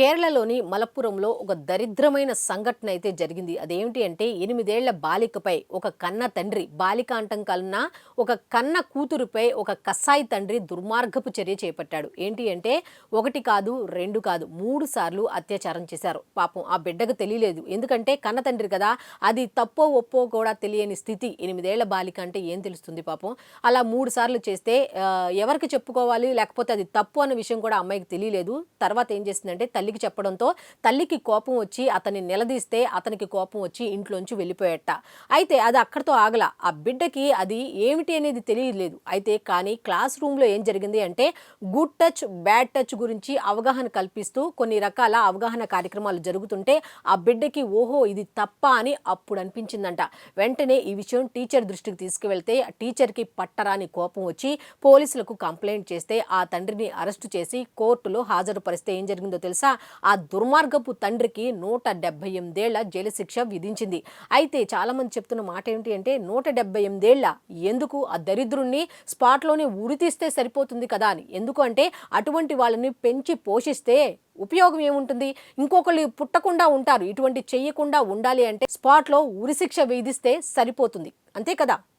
కేరళలోని మలప్పురంలో ఒక దరిద్రమైన సంఘటన అయితే జరిగింది. అదేమిటి అంటే ఎనిమిదేళ్ళ బాలికపై ఒక కన్న తండ్రి బాలిక అంటం కన్నా ఒక కన్న కూతురుపై ఒక కసాయి తండ్రి దుర్మార్గపు చర్య చేపట్టాడు. ఏంటి అంటే ఒకటి కాదు రెండు కాదు మూడు సార్లు అత్యాచారం చేశారు. పాపం ఆ బిడ్డకు తెలియలేదు. ఎందుకంటే కన్న తండ్రి కదా అది తప్పో ఒప్పో కూడా తెలియని స్థితి. ఎనిమిదేళ్ళ బాలిక అంటే ఏం తెలుస్తుంది పాపం? అలా మూడు సార్లు చేస్తే ఎవరికి చెప్పుకోవాలి? లేకపోతే అది తప్పు అన్న విషయం కూడా అమ్మాయికి తెలియలేదు. తర్వాత ఏం చేసిందంటే తల్లికి చెప్పడంతో తల్లికి కోపం వచ్చి అతన్ని నిలదీస్తే అతనికి కోపం వచ్చి ఇంట్లోంచి వెళ్ళిపోయేట. అయితే అది అక్కడితో ఆగల. ఆ బిడ్డకి అది ఏమిటి అనేది తెలియలేదు. అయితే కానీ క్లాస్ రూమ్లో ఏం జరిగింది అంటే గుడ్ టచ్ బ్యాడ్ టచ్ గురించి అవగాహన కల్పిస్తూ కొన్ని రకాల అవగాహన కార్యక్రమాలు జరుగుతుంటే ఆ బిడ్డకి ఓహో ఇది తప్ప అని అప్పుడు అనిపించిందంట. వెంటనే ఈ విషయం టీచర్ దృష్టికి తీసుకువెళ్తే ఆ టీచర్కి పట్టరాని కోపం వచ్చి పోలీసులకు కంప్లైంట్ చేస్తే ఆ తండ్రిని అరెస్టు చేసి కోర్టులో హాజరుపరిస్తే ఏం జరిగిందో తెలుసా? ఆ దుర్మార్గపు తండ్రికి నూట డెబ్బై ఎనిమిదేళ్ళ జైలు శిక్ష విధించింది. అయితే చాలామంది చెప్తున్న మాట ఏంటి అంటే నూట డెబ్బై ఎనిమిదేళ్ళ ఎందుకు ఆ దరిద్రుణ్ణి స్పాట్లోనే ఉరితీస్తే సరిపోతుంది కదా అని. ఎందుకు అంటే అటువంటి వాళ్ళని పెంచి పోషిస్తే ఉపయోగం ఏముంటుంది? ఇంకొకళ్ళు పుట్టకుండా ఉంటారు. ఇటువంటి చెయ్యకుండా ఉండాలి అంటే స్పాట్లో ఉరిశిక్ష విధిస్తే సరిపోతుంది. అంతే కదా?